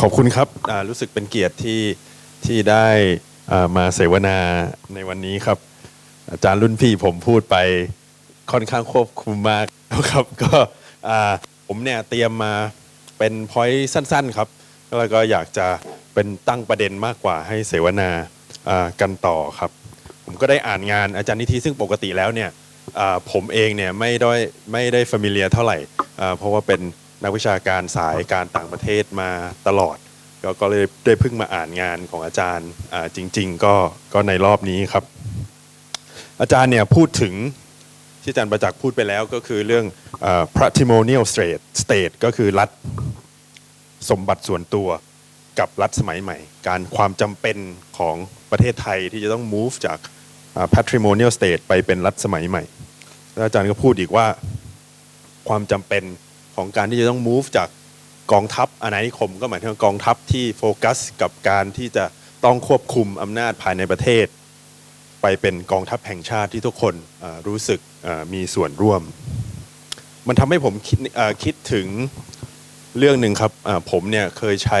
ขอบคุณครับรู้สึกเป็นเกียรติที่ที่ได้มาเสวนาในวันนี้ครับ อาจารย์รุ่นพี่ผมพูดไปค่อนข้างควบคุมมากนะครับก็ผมเนี่ยเตรียมมาเป็นพอยต์สั้น ๆ ครับแล้วก็อยากจะเป็นตั้งประเด็นมากกว่าให้เสวนากันต่อครับ ผมก็ได้อ่านงานอาจารย์นิธิซึ่งปกติแล้วเนี่ยผมเองเนี่ยไม่ได้ไม่ได้ฟ a มิเลียเท่าไหร่อ่าเพราะว่าเป็น นักวิชาการสายการต่างประเทศมาตลอด ก็ก็เลยได้เพิ่งมาอ่านงานของอาจารย์อ่าจริง ๆ ก็ก็ในรอบนี้ครับ อาจารย์เนี่ยพูดถึงที่อาจารย์ประจักษ์พูดไปแล้วก็คือเรื่องเอ่อ patrimonial state state ก็คือรัฐสมบัติส่วนตัวกับรัฐสมัยใหม่ การความจำเป็นของประเทศไทยที่จะต้อง move จากอ่า patrimonial state ไปเป็นรัฐสมัยใหม่แล้วอาจารย์ก็พูดอีกว่าความจำเป็น ของการที่จะต้อง move จากกองทัพอาณานิคม ก็หมายถึงกองทัพที่โฟกัสกับการที่จะต้องควบคุมอำนาจภายในประเทศ ไปเป็นกองทัพแห่งชาติที่ทุกคนรู้สึกมีส่วนร่วม มันทำให้ผมคิดคิดถึงเรื่องหนึ่งครับผมเนี่ยเคยใช้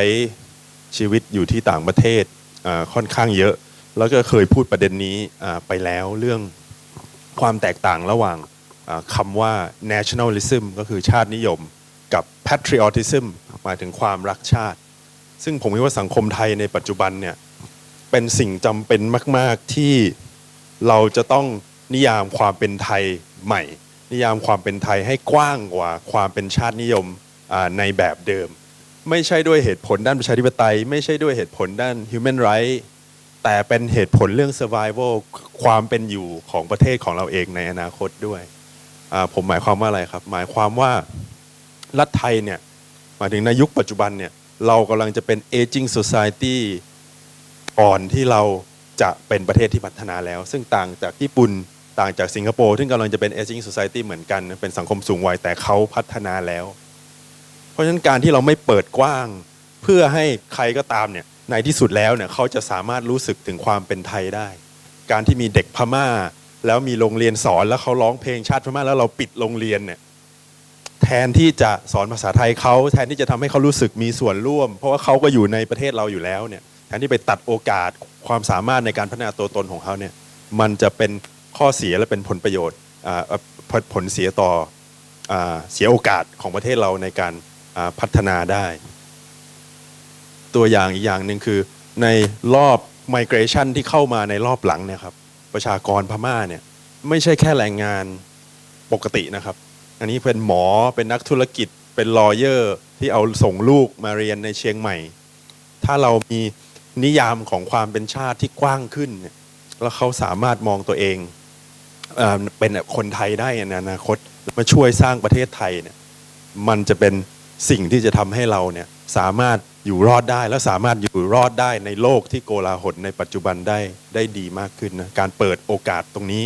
ชีวิตอยู่ที่ต่างประเทศค่อนข้างเยอะ แล้วก็เคยพูดประเด็นนี้ไปแล้วเรื่องความแตกต่างระหว่าง คำว่า nationalism ก็คือชาตินิยม กับ patriotism หมายถึงความรักชาติ ซึ่งผมคิดว่าสังคมไทยในปัจจุบันเนี่ยเป็นสิ่งจำเป็นมาก ๆที่เราจะต้องนิยามความเป็นไทยใหม่ นิยามความเป็นไทยให้กว้างกว่าความเป็นชาตินิยมในแบบเดิม ไม่ใช่ด้วยเหตุผลด้านประชาธิปไตย ไม่ใช่ด้วยเหตุผลด้าน human right แต่เป็นเหตุผลเรื่อง survival ความเป็นอยู่ของประเทศของเราเองในอนาคตด้วย ผมหมายความว่าอะไรครับ หมายความว่ารัฐไทยเนี่ยหมายถึงในยุคปัจจุบันเนี่ยเรากำลังจะเป็น aging society ก่อนที่เราจะเป็นประเทศที่พัฒนาแล้ว ซึ่งต่างจากญี่ปุ่นต่างจากสิงคโปร์ซึ่งกำลังจะเป็น aging society เหมือนกัน เป็นสังคมสูงวัยแต่เขาพัฒนาแล้ว เพราะฉะนั้นการที่เราไม่เปิดกว้าง เพื่อให้ใครก็ตามเนี่ยในที่สุดแล้วเนี่ยเขาจะสามารถรู้สึกถึงความเป็นไทยได้ การที่มีเด็กพม่า แล้วมีโรงเรียนสอนแล้วเขาร้องเพลงชาติพม่าแล้วเราปิดโรงเรียนเนี่ยแทนที่จะสอนภาษาไทยเขาแทนที่จะทำให้เขารู้สึกมีส่วนร่วม เพราะว่าเขาก็อยู่ในประเทศเราอยู่แล้วเนี่ยแทนที่ไปตัดโอกาสความสามารถในการพัฒนาตัวตนของเขาเนี่ยมันจะเป็นข้อเสียและเป็นผลประโยชน์ผลเสียต่ออเสียโอกาสของประเทศเราในการพัฒนาได้ ตัวอย่างอีกอย่างหนึ่งคือในรอบ migration ที่เข้ามาในรอบหลังเนี่ยครับ ประชากรพม่าเนี่ยไม่ใช่แค่แรงงานปกตินะครับ อันนี้เป็นหมอเป็นนักธุรกิจเป็นลอเยอร์ที่เอาส่งลูกมาเรียนในเชียงใหม่ ถ้าเรามีนิยามของความเป็นชาติที่กว้างขึ้น แล้วเขาสามารถมองตัวเองเอเป็นคนไทยได้ในอนาคตมาช่วยสร้างประเทศไทยเนี่ยมันจะเป็นสิ่งที่จะทำให้เราเนี่ยสามารถ อยู่รอดได้และสามารถอยู่รอดได้ในโลกที่โกลาหลในปัจจุบันได้ได้ดีมากขึ้นนะการเปิดโอกาสตรงนี้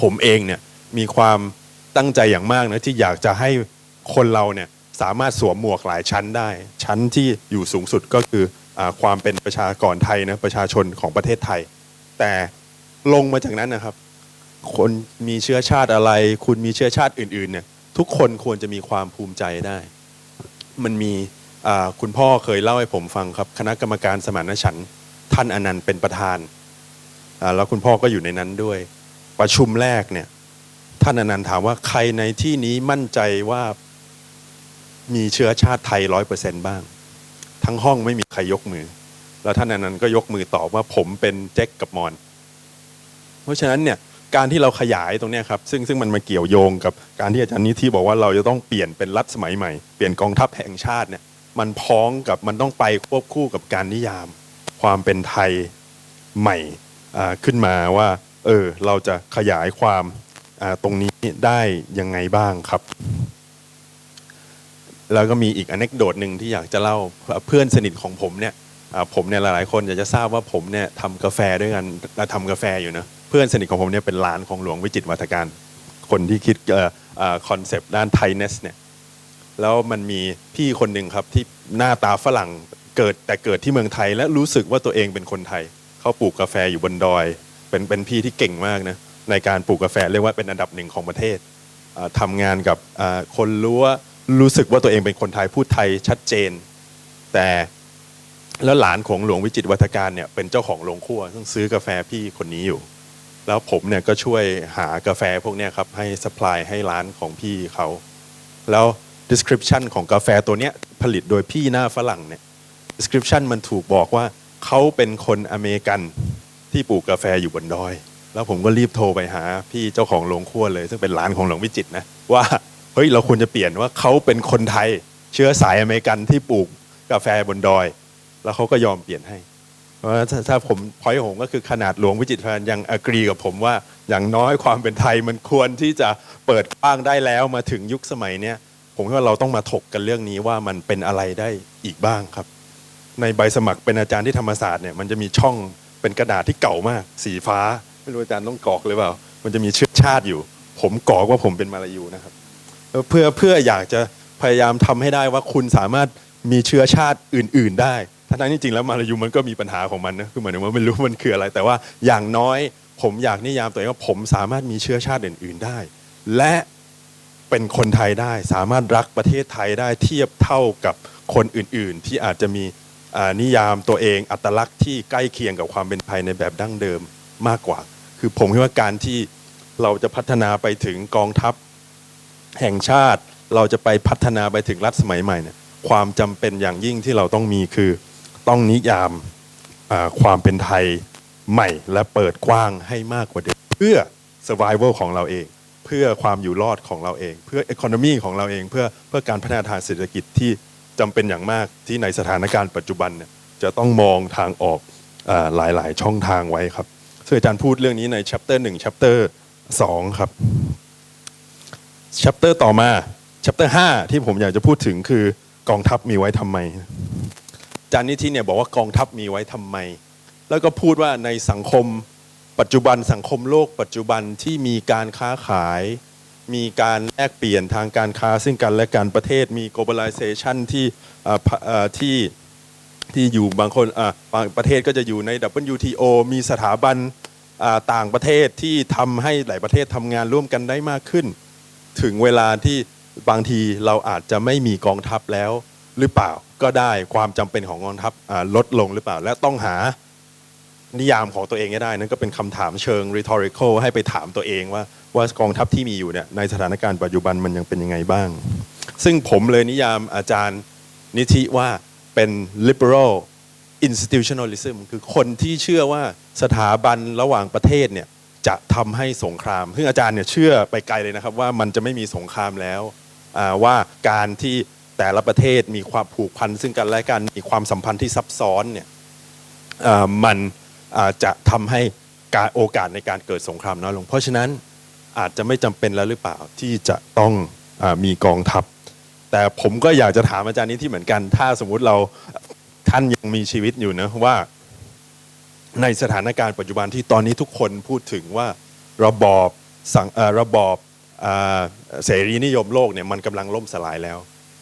ผมเองเนี่ยมีความตั้งใจอย่างมากนะที่อยากจะให้คนเราเนี่ยสามารถสวมหมวกหลายชั้นได้ ชั้นที่อยู่สูงสุดก็คืออความเป็นประชากรไทยนะประชาชนของประเทศไทย แต่ลงมาจากนั้นนะครับ คนมีเชื้อชาติอะไร คุณมีเชื้อชาติอื่นๆเนี่ยทุกคนควรจะมีความภูมิใจได้ มันมี คุณพ่อเคยเล่าให้ผมฟังครับ คณะกรรมการสมานฉันท์ท่านอนันต์เป็นประธานแล้วคุณพ่อก็อยู่ในนั้นด้วย ประชุมแรกเนี่ย ท่านอนันต์ถามว่าใครในที่นี้มั่นใจว่ามีเชื้อชาติไทยร้อยเปอร์เซนบ้าง ทั้งห้องไม่มีใครยกมือ แล้วท่านอนันต์ก็ยกมือตอบว่าผมเป็นเจ๊กกับมอน เพราะฉะนั้นเนี่ยการที่เราขยายตรงนี้ครับซึ่งซึ่งมันมาเกี่ยวโยงกับการที่อาจารย์นิธิบอกว่าเราจะต้องเปลี่ยนเป็นรัฐสมัยใหม่ เปลี่ยนกองทัพแห่งชาติเนี่ย มันพ้องกับมันต้องไปควบคู่กับการนิยาม ความเป็นไทยใหม่ขึ้นมาว่า เออ เราจะขยายความตรงนี้ได้ยังไงบ้างครับ แล้วก็มีอีกอนเนกโดดหนึ่งที่อยากจะเล่าเพื่อนสนิทของผมเนี่ยผมเนี่ยหลายๆคนอยากจะทราบว่าผมเนี่ยทำกาแฟด้วยกันทำกาแฟอยู่นะเพื่อนสนิทของผมเนี่ยเป็นร้านของหลวงวิจิตรวัฒการ คนที่คิดคอนเซปต์ด้านไทเนสเนี่ย แล้วมันมีพี่คนหนึ่งครับที่หน้าตาฝรั่งเกิดแต่เกิดที่เมืองไทย และรู้สึกว่าตัวเองเป็นคนไทย เขาปลูกกาแฟอยู่บนดอย เป็นเป็นพี่ที่เก่งมากนะในการปลูกกาแฟเรียกว่าเป็นอันดับหนึ่งของประเทศอ่าทำงานกับคนรู้ว่ารู้สึกว่าตัวเองเป็นคนไทยพูดไทยชัดเจน แต่แล้วหลานของหลวงวิจิตรวัฒการเนี่ยเป็นเจ้าของโรงครัวซึ่งซื้อกาแฟพี่คนนี้อยู่ แล้วผมเนี่ยก็ช่วยหากาแฟพวกเนี้ยครับให้สป라이ให้ร้านของพี่เขาแล้ว description ของกาแฟตัวเนี้ยผลิตโดยพี่หน้าฝรั่งเนี่ย description มันถูกบอกว่าเขาเป็นคนอเมริกันที่ปลูกกาแฟอยู่บนดอย แล้วผมก็รีบโทรไปหา พี่เจ้าของโรงครัวเลย ซึ่งเป็นร้านของหลวงวิจิตรนะว่าเฮ้ยเราควรจะเปลี่ยนว่าเขาเป็นคนไทย เชื้อสายอเมริกันที่ปลูกกาแฟบนดอย แล้วเขาก็ยอมเปลี่ยนให้เพราะถ้าถ้าผมพอยผมก็คือขนาดหลวงวิจิตรพันยังอกรีกับผมว่าอย่างน้อยความเป็นไทยมันควรที่จะเปิดกว้างได้แล้วมาถึงยุคสมัยเนี้ย ผมว่าเราต้องมาถกกันเรื่องนี้ว่ามันเป็นอะไรได้อีกบ้างครับ ในใบสมัครเป็นอาจารย์ที่ธรรมศาสตร์เนี่ยมันจะมีช่องเป็นกระดาษที่เก่ามาก สีฟ้า ไม่รู้อาจารย์ต้องกรอกหรือเปล่า มันจะมีเชื้อชาติอยู่ ผมกรอกว่าผมเป็นมาลายูนะครับเพื่อเพื่ออยากจะพยายามทำให้ได้ว่าคุณสามารถมีเชื้อชาติอื่น ๆ ได้ทั้งๆที่จริงแล้วมาลายูมันก็มีปัญหาของมันนะคือหมายถึงว่าไม่รู้มันคืออะไร แต่ว่าอย่างน้อยผมอยากนิยามตัวเองว่าผมสามารถมีเชื้อชาติอื่น ๆได้ และ เป็นคนไทยได้ สามารถรักประเทศไทยได้เทียบเท่ากับคนอื่นๆ ที่อาจจะมีนิยามตัวเองอัตลักษณ์ที่ใกล้เคียงกับความเป็นไทยในแบบดั้งเดิมมากกว่า คือผมคิดว่าการที่เราจะพัฒนาไปถึงกองทัพแห่งชาติ เราจะไปพัฒนาไปถึงรัฐสมัยใหม่เนี่ยความจำเป็นอย่างยิ่งที่เราต้องมีคือต้องนิยามความเป็นไทยใหม่และเปิดกว้างให้มากกว่าเดิมเพื่อ survival ของเราเอง พื่อความอยู่รอดของเราเอง เพื่อ economy ของเราเอง เพื่อเพื่อการพัฒนาทางเศรษฐกิจที่จำเป็นอย่างมากที่ในสถานการณ์ปัจจุบันเนี่ยจะต้องมองทางออกอาหลาย ๆ ช่องทางไว้ครับซึ่งอาจารย์พูดเรื่องนี้ใน chapter 1 chapter 2 ครับ chapter ต่อมา chapter 5 ที่ผมอยากจะพูดถึงคือกองทัพมีไว้ทำไมอาจารย์นิธิเนี่ยบอกว่ากองทัพมีไว้ทำไม แล้วก็พูดว่าในสังคม ปัจจุบันสังคมโลกปัจจุบันที่มีการค้าขาย มีการแลกเปลี่ยนทางการค้าซึ่งกันและกันประเทศมี globalization ที่ที่ที่อยู่บางคนอะบางประเทศก็จะอยู่ใน WTO มีสถาบันอ่าต่างประเทศที่ทำให้หลายประเทศทำงานร่วมกันได้มากขึ้น ถึงเวลาที่บางทีเราอาจจะไม่มีกองทัพแล้วหรือเปล่าก็ได้ความจำเป็นของกองทัพลดลงหรือเปล่า และต้องหา นิยามของตัวเองได้นั่นก็เป็นคำถามเชิง rhetorical ให้ไปถามตัวเองว่าว่ากองทัพที่มีอยู่เนี่ยในสถานการณ์ปัจจุบันมันยังเป็นยังไงบ้าง ซึ่งผมเลยนิยามอาจารย์นิธิว่าเป็น liberal institutionalism คือคนที่เชื่อว่าสถาบันระหว่างประเทศเนี่ยจะทำให้สงคราม ซึ่งอาจารย์เนี่ยเชื่อไปไกลเลยนะครับว่ามันจะไม่มีสงครามแล้วว่าการที่แต่ละประเทศมีความผูกพันซึ่งกันและกันมีความสัมพันธ์ที่ซับซ้อนเนี่ยมัน จะทำให้การโอกาสในการเกิดสงครามน้อยลง เพราะฉะนั้นอาจจะไม่จำเป็นแล้วหรือเปล่าที่จะต้องอมีกองทัพ แต่ผมก็อยากจะถามอาจารย์นี้ที่เหมือนกัน ถ้าสมมุติเราท่านยังมีชีวิตอยู่นะว่า ในสถานการณ์ปัจจุบันที่ตอนนี้ทุกคนพูดถึงว่าระบอบสังระบอบเสรีนิยมโลกเนี่ยมันกำลังล่มสลายแล้ว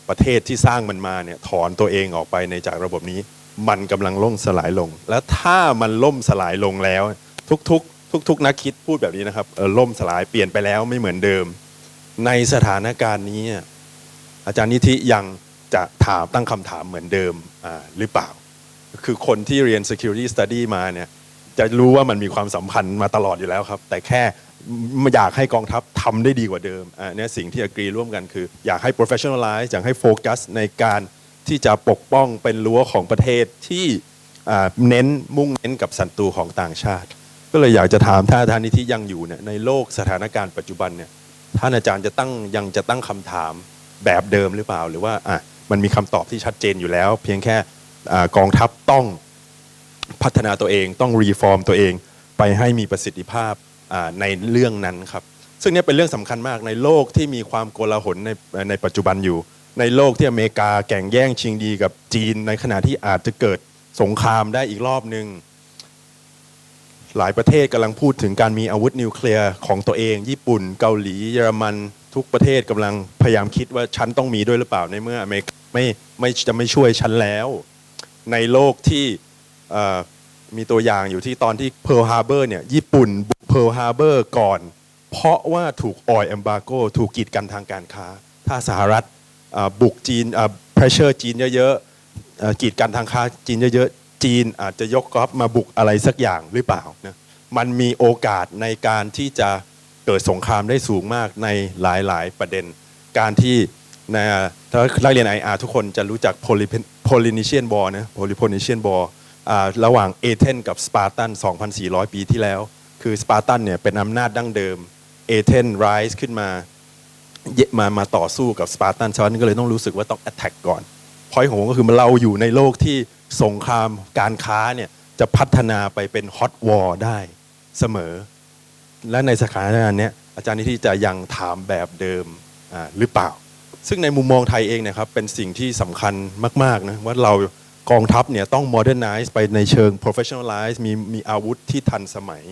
ประเทศที่สร้างมันมาเนี่ยถอนตัวเองออกไปในจากระบบนี้ มันกำลังล่มสลายลง แล้วถ้ามันล่มสลายลงแล้ว ทุกๆ ทุก ๆ นักคิดพูดแบบนี้นะครับเออล่มสลายเปลี่ยนไปแล้วไม่เหมือนเดิม ในสถานการณ์นี้ อาจารย์นิธิยังจะถามตั้งคำถามเหมือนเดิมหรือเปล่า คือคนที่เรียน security study มาเนี่ยจะรู้ว่ามันมีความสัมพันธ์มาตลอดอยู่แล้วครับ แต่แค่อยากให้กองทัพทำได้ดีกว่าเดิมอ่าเนี่ยสิ่งที่อกรีร่วมกันคือ อยากให้ professionalize อยากให้โฟกัสในการ ที่จะปกป้องเป็นรั้วของประเทศที่เน้นมุ่งเน้นกับศัตรูของต่างชาติ ก็เลยอยากจะถามถ้าท่านนิธิยังอยู่เนี่ยในโลกสถานการณ์ปัจจุบันเนี่ยท่านอาจารย์จะตั้งยังจะตั้งคำถามแบบเดิมหรือเปล่า หรือว่าอะมันมีคำตอบที่ชัดเจนอยู่แล้ว เพียงแค่อกองทัพต้องพัฒนาตัวเองต้องรีฟอร์มตัวเองไปให้มีประสิทธิภาพในเรื่องนั้นครับ ซึ่งนี่เป็นเรื่องสำคัญมากในโลกที่มีความโกลาหลในในปัจจุบันอยู่ ในโลกที่อเมริกาแข่งแย่งชิงดีกับจีน ในขณะที่อาจจะเกิดสงครามได้อีกรอบหนึ่งหลายประเทศกำลังพูดถึงการมีอาวุธนิวเคลียร์ของตัวเอง ญี่ปุ่น เกาหลีเยอรมันทุกประเทศกำลังพยายามคิดว่าฉันต้องมีด้วยหรือเปล่าในเมื่ออเมริกาไม่ไม่จะไม่ช่วยฉันแล้ว ในโลกที่มีตัวอย่างอยู่ที่ตอนที่เพิร์ลฮาร์เบอร์เนี่ยญี่ปุ่นบุกเพิร์ลฮาร์เบอร์ก่อน เพราะว่าถูกออย e อมบาโกถูกกีดกันทางการค้า ถ้าสหรัฐ บุกจีนอ่า pressure จีนเยอะๆกีดกันทางค้าจีนเยอะๆ จีนอาจจะยกกอล์ฟมาบุกอะไรสักอย่างหรือเปล่านะมันมีโอกาสในการที่จะเกิดสงครามได้สูงมากในหลายๆประเด็น การที่ในถ้านักเรียน IR ทุกคนจะรู้จัก Poly- Polynesian War นะ Polynesian War อ่าระหว่างเอเธนกับสปาร์ตัน 2,400 ปีที่แล้ว คือสปาร์ตันเนี่ยเป็นอำนาจดั้งเดิม เอเธนไรส์ขึ้นมา มามาต่อสู้กับสปาร์ตันชาวนั้นก็เลยต้องรู้สึกว่าต้อง attack ก่อนพอยของผมก็คือเราอยู่ในโลกที่สงครามการค้าเนี่ยจะพัฒนาไปเป็น hot war ได้เสมอ และในสถานการณ์นี้อาจารย์นิธิจะยังถามแบบเดิมอ่าหรือเปล่า ซึ่งในมุมมองไทยเองเนะครับเป็นสิ่งที่สำคัญมากๆนะว่าเรากองทัพเนี่ยต้อง modernize ไปในเชิง professionalize มีมีอาวุธที่ทันสมัย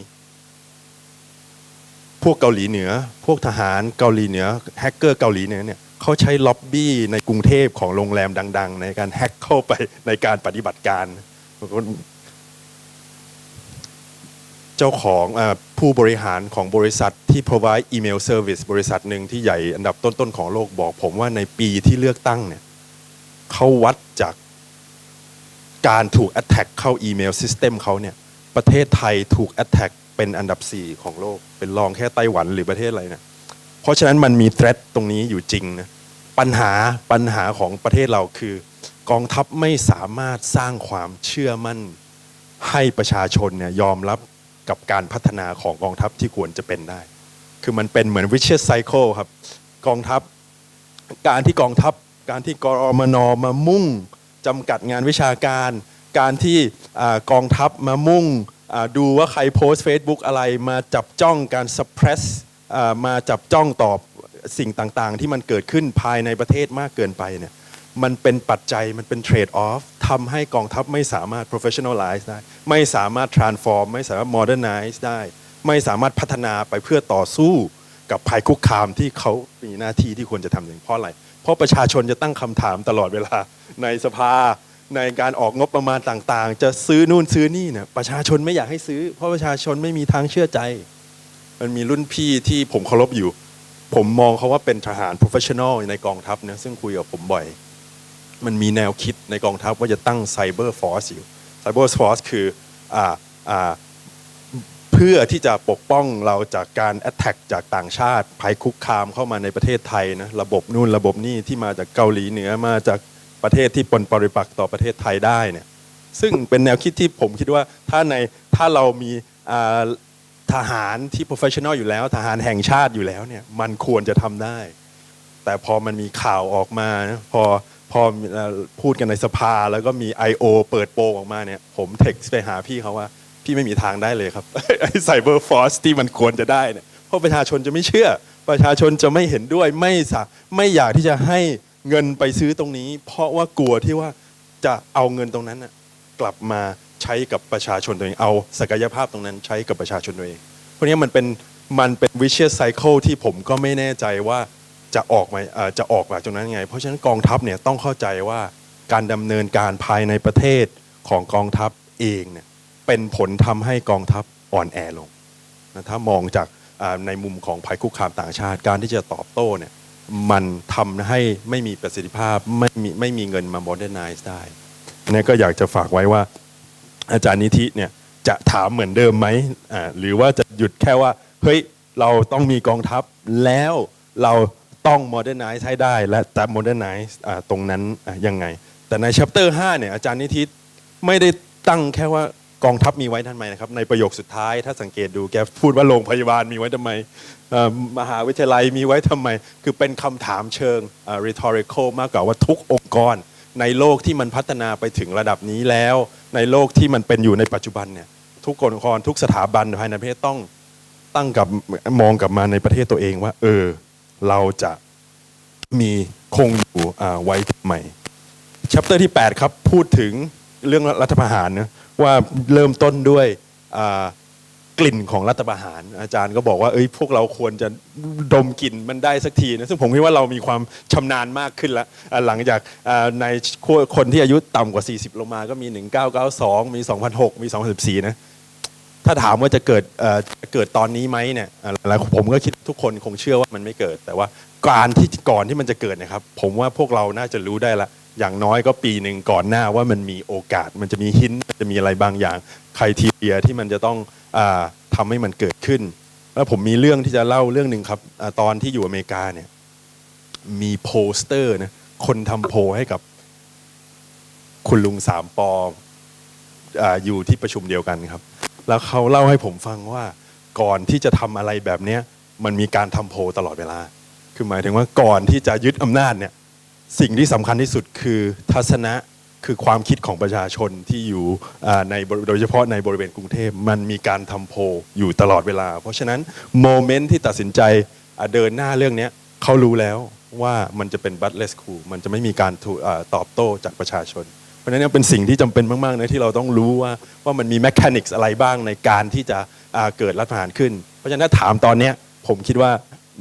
พวกเกาหลีเหนือ พวกทหารเกาหลีเหนือแฮกเกอร์เกาหลีเหนือเนี่ยเขาใช้ล็อบบี้ในกรุงเทพของโรงแรมดัง ๆ ในการแฮกเข้าไปในการปฏิบัติการ เจ้าของอผู้บริหารของบริษัทที่ provide email service บริษัทหนึ่งที่ใหญ่อันดับต้น ๆ ของโลกบอก ผมว่าในปีที่เลือกตั้งเนี่ยเขาวัดจากการถูก attack เข้าอีเมล system เขาเนี่ยประเทศไทยถูก attack เป็นอันดับ 4 ของโลก เป็นรองแค่ไต้หวันหรือประเทศอะไรเนี่ยเพราะฉะนั้นมันมี threat ตรงนี้อยู่จริงนะปัญหาปัญหาของประเทศเราคือ กองทัพไม่สามารถสร้างความเชื่อมั่นให้ประชาชนเนี่ยยอมรับกับการพัฒนาของกองทัพที่ควรจะเป็นได้ คือมันเป็นเหมือน vicious cycle ครับ กองทัพ การที่กองทัพ การที่กรมนมามุ่งจำกัดงานวิชาการ การที่อกองทัพมามุ่ง ดูว่าใครโพสต์ Facebook อะไรมาจับจ้องการ suppress มาจับจ้องตอบสิ่งต่างๆ ที่มันเกิดขึ้นภายในประเทศมากเกินไปเนี่ยมันเป็นปัจจัยมันเป็นเทรดออฟทำให้กองทัพไม่สามารถ professionalize ได้ ไม่สามารถ transform ไม่สามารถ modernize ได้ ไม่สามารถพัฒนาไปเพื่อต่อสู้กับภัยคุกคามที่เขามีหน้าที่ที่ควรจะทำอย่างเพราะอะไร เพราะประชาชนจะตั้งคำถามตลอดเวลาในสภา ในการออกงบประมาณต่างๆ จะซื้อนู่นซื้อนี่เนี่ยประชาชนไม่อยากให้ซื้อ เพราะประชาชนไม่มีทางเชื่อใจ มันมีรุ่นพี่ที่ผมเคารพอยู่ ผมมองเขาว่าเป็นทหาร professional ในกองทัพนะซึ่งคุยกับผมบ่อย มันมีแนวคิดในกองทัพว่าจะตั้งไซเบอร์ฟอร์สอยู่ไซเบอร์ฟอร์สคืออ่าอ่าเพื่อที่จะปกป้องเราจากการแอ t แทกจากต่างชาติภัยคุกคามเข้ามาในประเทศไทยนะระบบนู่นระบบนี่ที่มาจากเกาหลีเหนือมาจาก ประเทศที่ปนปริปักษ์ต่อประเทศไทยได้เนี่ยซึ่งเป็นแนวคิดที่ผมคิดว่าถ้าในถ้าเรามีทหารที่ professional อยู่แล้ว ทหารแห่งชาติอยู่แล้วเนี่ยมันควรจะทำได้ แต่พอมันมีข่าวออกมา พอพอพูดกันในสภาแล้วก็มี I.O. เปิดโปงออกมาเนี่ยผมเท็กซ์ไปหาพี่เขาว่า พี่ไม่มีทางได้เลยครับไอ้ไซเบอร์ฟอร์สที่มันควรจะได้เนี่ยเพราะประชาชนจะไม่เชื่อ ประชาชนจะไม่เห็นด้วยไม่สะไม่อยากที่จะให้ เงินไปซื้อตรงนี้ เพราะว่ากลัวที่ว่าจะเอาเงินตรงนั้นกลับมาใช้กับประชาชนตัวเองเอาศักยภาพตรงนั้นใช้กับประชาชนตัวเองพวกนี้มันเป็นมันเป็น vicious cycle ที่ผมก็ไม่แน่ใจว่าจะออกมาจะออกมาตรงนั้นยังไง เพราะฉะนั้นกองทัพเนี่ยต้องเข้าใจว่าการดำเนินการภายในประเทศของกองทัพเองเนี่ยเป็นผลทำให้กองทัพอ่อนแอลงนะถ้ามองจากในมุมของภัยคุกคามต่างชาติ การที่จะตอบโต้เนี่ย มันทำให้ไม่มีประสิทธิภาพไม่มีไม่มีเงินมา modernize ได้นี่ก็อยากจะฝากไว้ว่า อาจารย์นิธิเนี่ยจะถามเหมือนเดิมไหมอ่าหรือว่าจะหยุดแค่ว่า เฮ้ย เราต้องมีกองทัพแล้วเราต้อง modernize ให้ได้ และจะ modernize อ่าตรงนั้นยังไง แต่ใน chapter 5เนี่ยอาจารย์นิธิไม่ได้ตั้งแค่ว่า กองทัพมีไว้ทำไมนะครับในประโยคสุดท้าย ถ้าสังเกตดูแกพูดว่าโรงพยาบาลมีไว้ทำไมมหาวิทยาลัยมีไว้ทำไม คือเป็นคำถามเชิง rhetorical มากกว่าว่าทุกองค์กร ในโลกที่มันพัฒนาไปถึงระดับนี้แล้ว ในโลกที่มันเป็นอยู่ในปัจจุบันเนี่ยทุกองค์กรทุกสถาบันภายในประเทศต้องตั้งกับมองกลับมาในประเทศตัวเองว่า เออ เราจะมีคงอยู่ไว้ทำไมชัปเตอร์ที่ 8 ครับ พูดถึง เรื่องรัฐประหารนะว่าเริ่มต้นด้วยกลิ่นของรัฐประหาร อาจารย์ก็บอกว่าเอ้ยพวกเราควรจะดมกลิ่นมันได้สักทีนะซึ่งผมคิดว่าเรามีความชำนาญมากขึ้นล้วอ่าหลังจากในคนที่อายุต่ำกว่า 40 ลงมาก็มี 1992 มี 2006 มี 2014 นะถ้าถามว่าจะเกิดเอ่อจะเกิดตอนนี้ไหมเนี่ยอ่าแล้วผมก็คิดทุกคนคงเชื่อว่ามันไม่เกิด แต่ว่าการที่ก่อนที่มันจะเกิดเนะครับ ผมว่าพวกเราน่าจะรู้ได้ละ อย่างน้อยก็ปีหนึ่งก่อนหน้าว่ามันมีโอกาส มันจะมีหินจะมีอะไรบางอย่างใครทีเดียที่มันจะต้องอาทำให้มันเกิดขึ้น แล้วผมมีเรื่องที่จะเล่าเรื่องหนึ่งครับอตอนที่อยู่อเมริกาเนี่ยมีโปสเตอร์นะคนทำโพให้กับคุณลุงสามปอออยู่ที่ประชุมเดียวกันครับ แล้วเขาเล่าให้ผมฟังว่าก่อนที่จะทำอะไรแบบเนี้ยมันมีการทำโพตลอดเวลา คือหมายถึงว่าก่อนที่จะยึดอำนาจเนี่ย สิ่งที่สำคัญที่สุดคือทัศนะคือความคิดของประชาชนที่อยู่ในโดยเฉพาะในบริเวณกรุงเทพมันมีการทำโพอยู่ตลอดเวลา เพราะฉะนั้นโมเมนต์ที่ตัดสินใจเดินหน้าเรื่องนี้เขารู้แล้วว่ามันจะเป็นบัตเลสคูมันจะไม่มีการตอบโต้จากประชาชน เพราะฉะนั้นเป็นสิ่งที่จำเป็นมากๆนะที่เราต้องรู้ว่าว่ามันมีแมคานิกส์อะไรบ้างในการที่จะเกิดรัฐประหารขึ้น เพราะฉะนั้นถ้าถามตอนนี้ผมคิดว่า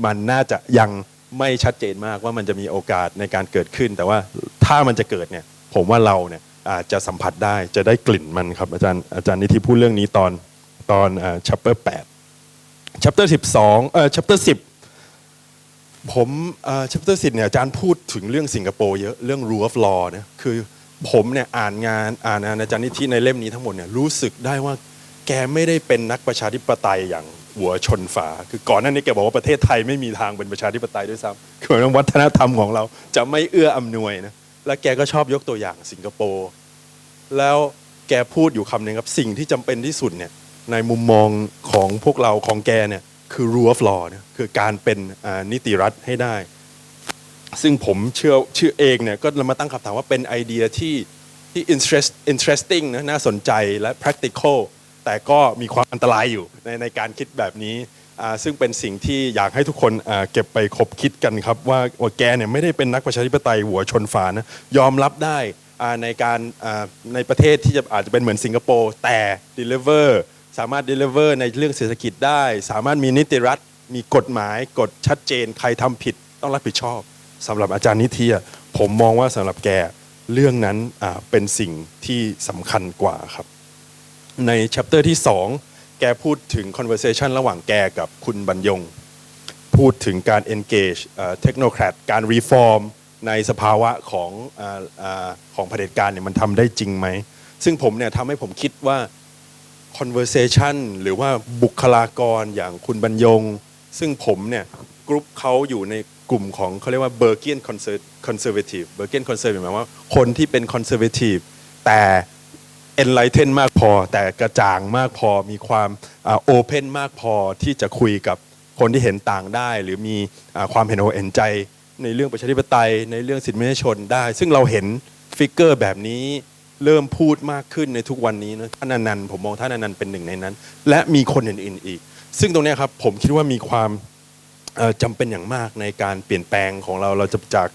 มันน่าจะยัง ไม่ชัดเจนมากว่ามันจะมีโอกาสในการเกิดขึ้น แต่ว่าถ้ามันจะเกิดเนี่ยผมว่าเราเนี่ยอาจจะสัมผัสได้จะได้กลิ่นมันครับอาจารย์อาจารย์นิธิพูดเรื่องนี้ตอนตอนอ่า chapter 8 chapter 12เอ่อ chapter 10ผมเอ่อ chapter 10เนี่ยอาจารย์พูดถึงเรื่องสิงคโปร์เยอะเรื่อง rule of law นะคือผมเนี่ยอ่านงานอ่านงานอาจารย์นิธิในเล่มนี้ทั้งหมดเนี่ยรู้สึกได้ว่าแกไม่ได้เป็นนักประชาธิปไตยอย่าง หัวชนฝา คือก่อนหน้านี้แกบอกว่าประเทศไทยไม่มีทางเป็นประชาธิปไตยด้วยซ้ำคือหมายถึงวัฒนธรรมของเราจะไม่เอื้ออำนวยนะและแกก็ชอบยกตัวอย่างสิงคโปร์แล้วแกพูดอยู่คำหนึ่งครับสิ่งที่จำเป็นที่สุดเนี่ยในมุมมองของพวกเราของแกเนี่ยคือ rule of law เนี่ยคือการเป็นนิติรัฐให้ได้ ซึ่งผมเชื่อเชื่อเองเนี่ยก็มาตั้งคำถามว่าเป็นไอเดียที่ที่ interest interesting นะน่าสนใจและ practical แต่ก็มีความอันตรายอยู่ในในการคิดแบบนี้ซึ่งเป็นสิ่งที่อยากให้ทุกคนเก็บไปคบคิดกันครับว่าว่าแกเนี่ยไม่ได้เป็นนักประชาธิปไตยหัวชนฝานะยอมรับได้ในการในประเทศที่จะอาจจะเป็นเหมือนสิงคโปร์แต่ deliver สามารถ deliver ในเรื่องเศรษฐกิจได้ สามารถมีนิติรัฐ มีกฎหมายกฎชัดเจน ใครทำผิดต้องรับผิดชอบ สำหรับอาจารย์นิธิผมมองว่าสำหรับแกเรื่องนั้นเป็นสิ่งที่สำคัญกว่าครับ ใน chapter ที่ 2 แกพูดถึง conversation ระหว่างแกกับคุณบรรยง พูดถึงการ engage เทคโนแครดการ reform ในสภาวะของออของเผด็จการเนี่ยมันทำได้จริงไหม ซึ่งผมเนี่ยทำให้ผมคิดว่า conversation หรือว่าบุคลากรอย่างคุณบรรยง ซึ่งผมเนี่ยกรุ๊ปเขาอยู่ในกลุ่มของเขาเรียกว่า Bergian Conservative Bergian Conservative หมายว่าคนที่เป็น Conservative แต่ enlighten มากพอ แต่กระจ่างมากพอมีความโอเพนมากพอที่จะคุยกับคนที่เห็นต่างได้ หรือมีอความเห็นอกเห็นใจ ในเรื่องประชาธิปไตย ในเรื่องสิทธิมนุษยชนได้ ซึ่งเราเห็นฟิกเกอร์แบบนี้เริ่มพูดมากขึ้นในทุกวันนี้นะท่านอนันต์ผมมองท่านอนันต์เป็นหนึ่งในนั้น และมีคนอื่นๆอีก ซึ่งตรงนี้ครับผมคิดว่ามีความ จำเป็นอย่างมากในการเปลี่ยนแปลงของเราเราจะจาก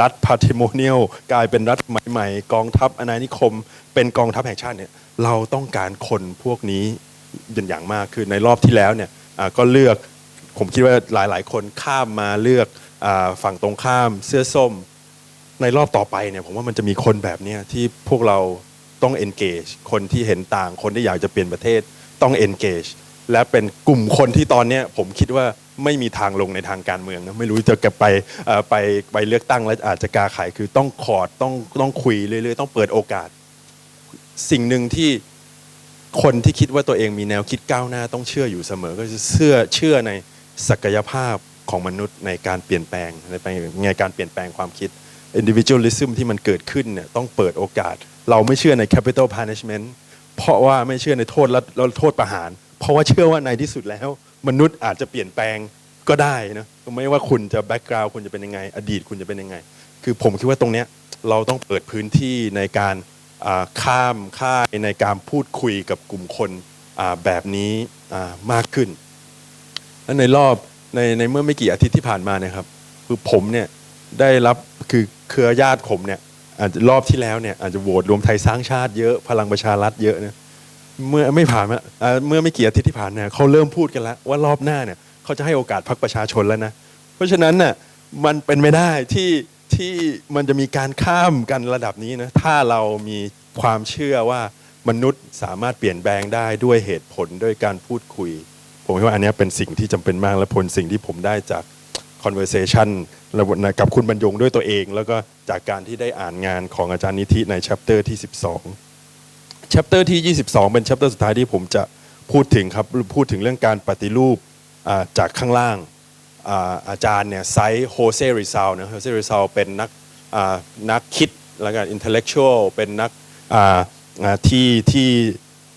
รัฐพาทิโมเนียลกลายเป็นรัฐใหม่ๆ กองทัพอาณานิคม เป็นกองทัพแห่งชาติเนี่ยเราต้องการคนพวกนี้เป็นอย่างมากคือในรอบที่แล้วเนี่ยก็เลือกผมคิดว่าหลายๆ คนข้ามมาเลือกฝั่งตรงข้ามเสื้อส้ม ในรอบต่อไปเนี่ยผมว่ามันจะมีคนแบบนี้ที่พวกเราต้อง engage คนที่เห็นต่างคนที่อยากจะเปลี่ยนประเทศต้อง engage และเป็นกลุ่มคนที่ตอนนี้ผมคิดว่า ไม่มีทางลงในทางการเมืองนะไม่รู้จะกลับไปไปไปเลือกตั้งแล้วอาจจะกาขายคือต้องคอร์ดต้องต้องคุยเรื่อยๆ ต้องเปิดโอกาส สิ่งหนึ่งที่คนที่คิดว่าตัวเองมีแนวคิดก้าวหน้าต้องเชื่ออยู่เสมอ ก็คือเชื่อเชื่อในศักยภาพของมนุษย์ในการเปลี่ยนแปลงในในการเปลี่ยนแปลงความคิด individualism ที่มันเกิดขึ้นเนี่ยต้องเปิดโอกาส เราไม่เชื่อใน capital punishment เพราะว่าไม่เชื่อในโทษและแล้วโทษประหาร เพราะว่าเชื่อว่าในที่สุดแล้ว มนุษย์อาจจะเปลี่ยนแปลงก็ได้นะไม่ว่าคุณจะ background คุณจะเป็นยังไง อดีตคุณจะเป็นยังไง คือผมคิดว่าตรงเนี้ยเราต้องเปิดพื้นที่ในการข้ามค่ายในการพูดคุยกับกลุ่มคนแบบนี้มากขึ้น และในรอบในในเมื่อไม่กี่อาทิตย์ที่ผ่านมาเนี่ยครับ คือผมเนี่ยได้รับคือเครือญาติผมเนี่ยอาจจะรอบที่แล้วเนี่ยอาจจะโหวตรวมไทยสร้างชาติเยอะพลังประชารัฐเยอะนะ เมื่อไม่ผ่านมาเอ่อเมื่อไม่กี่อาทิตย์ที่ผ่านเนี่ยเขาเริ่มพูดกันแล้วว่ารอบหน้าเนี่ยเขาจะให้โอกาสพรรคประชาชนแล้วนะ เพราะฉะนั้นน่ะมันเป็นไม่ได้ที่ที่มันจะมีการข้ามกันระดับนี้นะถ้าเรามีความเชื่อว่ามนุษย์สามารถเปลี่ยนแปลงได้ด้วยเหตุผลด้วยการพูดคุย ผมคิดว่าอันเนี้ยเป็นสิ่งที่จำเป็นมากและผลสิ่งที่ผมได้จาก conversation ระบบกับคุณบรรยงด้วยตัวเอง แล้วก็จากการที่ได้อ่านงานของอาจารย์นิธิใน chapter ที่ 12 chapter ที่ 22 เป็น chapter สุดท้ายที่ผมจะพูดถึงครับพูดถึงเรื่องการปฏิรูปจากข้างล่างอาอาจารย์เนี่ยไซโฮเซริซาลนะโฮเซริซาลเป็นนักนักคิดแล้วกันอินเทลเล็กชวลเป็นนักที่ที่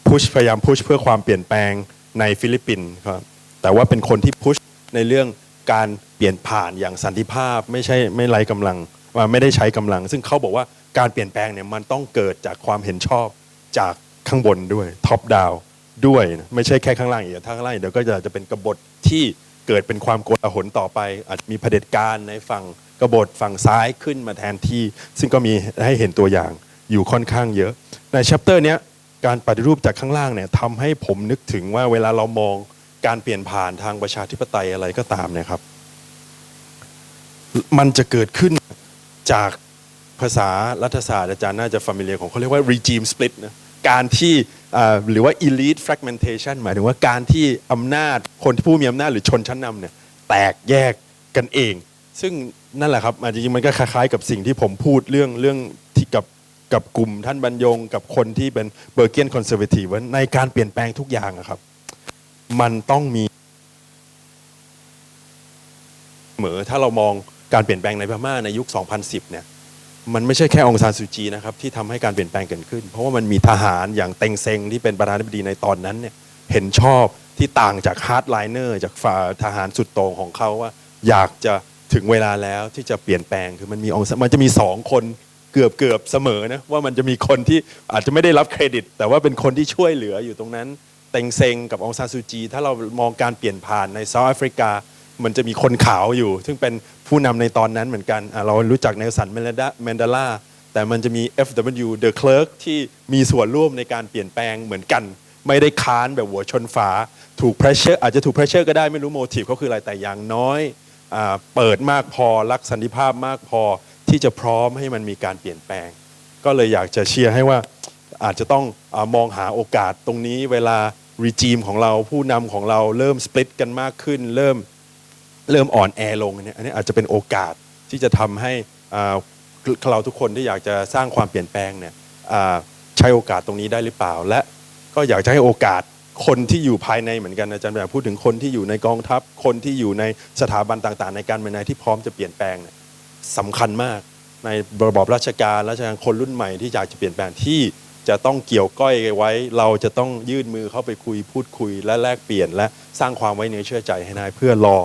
พุชพยายามพุชเพื่อความเปลี่ยนแปลงในฟิลิปปินส์ครับแต่ว่าเป็นคนที่พุชในเรื่องการเปลี่ยนผ่านอย่างสันติภาพไม่ใช่ไม่ไร้กำลังว่าไม่ได้ใช้กำลัง ซึ่งเขาบอกว่าการเปลี่ยนแปลงเนี่ยมันต้องเกิดจากความเห็นชอบ จากข้างบนด้วยท็อปดาวด้วยนะไม่ใช่แค่ข้างล่างอย่างถ้าข้างล่างเดี๋ยวก็จะจะเป็นกบฏที่เกิดเป็นความโกลาหลต่อไป อาจมีเผด็จการในฝั่งกบฏฝั่งซ้ายขึ้นมาแทนที่ ซึ่งก็มีให้เห็นตัวอย่างอยู่ค่อนข้างเยอะ ในชัปเตอร์เนี้ยการปฏิรูปจากข้างล่างเนี่ยทำให้ผมนึกถึงว่าเวลาเรามองการเปลี่ยนผ่านทางประชาธิปไตยอะไรก็ตามเนี่ยครับ มันจะเกิดขึ้นจาก ภาษารัฐศาสตร์อาจารย์น่าจะ familiar ของเขาเรียกว่า regime split นะการที่หรือว่า elite fragmentation หมายถึงว่าการที่อำนาจคนที่ผู้มีอำนาจหรือชนชั้นนำเนี่ยแตกแยกกันเอง ซึ่งนั่นแหละครับอาจจะจริงๆมันก็คล้ายๆกับสิ่งที่ผมพูดเรื่องเรื่องที่กับกับกลุ่มท่านบรรยง กับคนที่เป็นเบอร์เกียนคอนเซอร์เวทีฟว่าในการเปลี่ยนแปลงทุกอย่างอะครับ มันต้องมีเสมอถ้าเรามองการเปลี่ยนแปลงในพม่าในยุค 2010 เนี่ย มันไม่ใช่แค่องซานซูจีนะครับที่ทำให้การเปลี่ยนแปลงเกิดขึ้น เพราะว่ามันมีทหารอย่างเต็งเซงที่เป็นประธานาธิบดีในตอนนั้นเนี่ยเห็นชอบที่ต่างจากฮาร์ดไลเนอร์จากฝ่าทหารสุดโต่งของเขาว่าอยากจะถึงเวลาแล้วที่จะเปลี่ยนแปลงคือมันมีองซานมันจะมีสองคนเกือบเกือบเสมอนะว่ามันจะมีคนที่อาจจะไม่ได้รับเครดิต แต่ว่าเป็นคนที่ช่วยเหลืออยู่ตรงนั้น เต็งเซงกับองซานซูจี ถ้าเรามองการเปลี่ยนผ่านในเซาท์แอฟริกา มันจะมีคนขาวอยู่ ซึ่งเป็นผู้นำในตอนนั้นเหมือนกันเรารู้จักเนลสันแมนเดลาแต่มันจะมี FW de Klerk ที่มีส่วนร่วมในการเปลี่ยนแปลงเหมือนกัน ไม่ได้ค้านแบบหัวชนฝา ถูก pressure อาจจะถูก pressure ก็ได้ไม่รู้โมทีฟเขาคืออะไรแต่อย่างน้อยอเปิดมากพอรักสันติภาพมากพอที่จะพร้อมให้มันมีการเปลี่ยนแปลง ก็เลยอยากจะเชียร์ให้ว่าอาจจะต้องอมองหาโอกาสตรงนี้เวลารีจีมของเราผู้นำของเราเริ่มสปลิตกันมากขึ้น เริ่ม เริ่มอ่อนแอลงเนี่ยอันนี้อาจจะเป็นโอกาสที่จะทำให้เราทุกคนที่อยากจะสร้างความเปลี่ยนแปลงเนี่ยใช้โอกาสตรงนี้ได้หรือเปล่า และก็อยากจะให้โอกาสคนที่อยู่ภายในเหมือนกันอาจารย์แบบพูดถึงคนที่อยู่ในกองทัพ คนที่อยู่ในสถาบันต่างๆ ในการเมืองที่พร้อมจะเปลี่ยนแปลงเนี่ยสำคัญมากในระบอบราชการราชการคนรุ่นใหม่ที่อยากจะเปลี่ยนแปลงที่จะต้องเกี่ยวก้อยไว้ เราจะต้องยื่นมือเข้าไปคุยพูดคุยและแลกเปลี่ยน และสร้างความไว้เนื้อเชื่อใจให้นายเพื่อรอ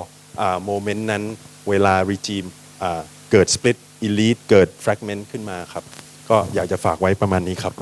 โมเมนต์นั้นเวลารีจีมเกิดสปลิตอิลีทเกิดแฟกเมนต์ขึ้นมาครับ ก็อยากจะฝากไว้ประมาณนี้ครับ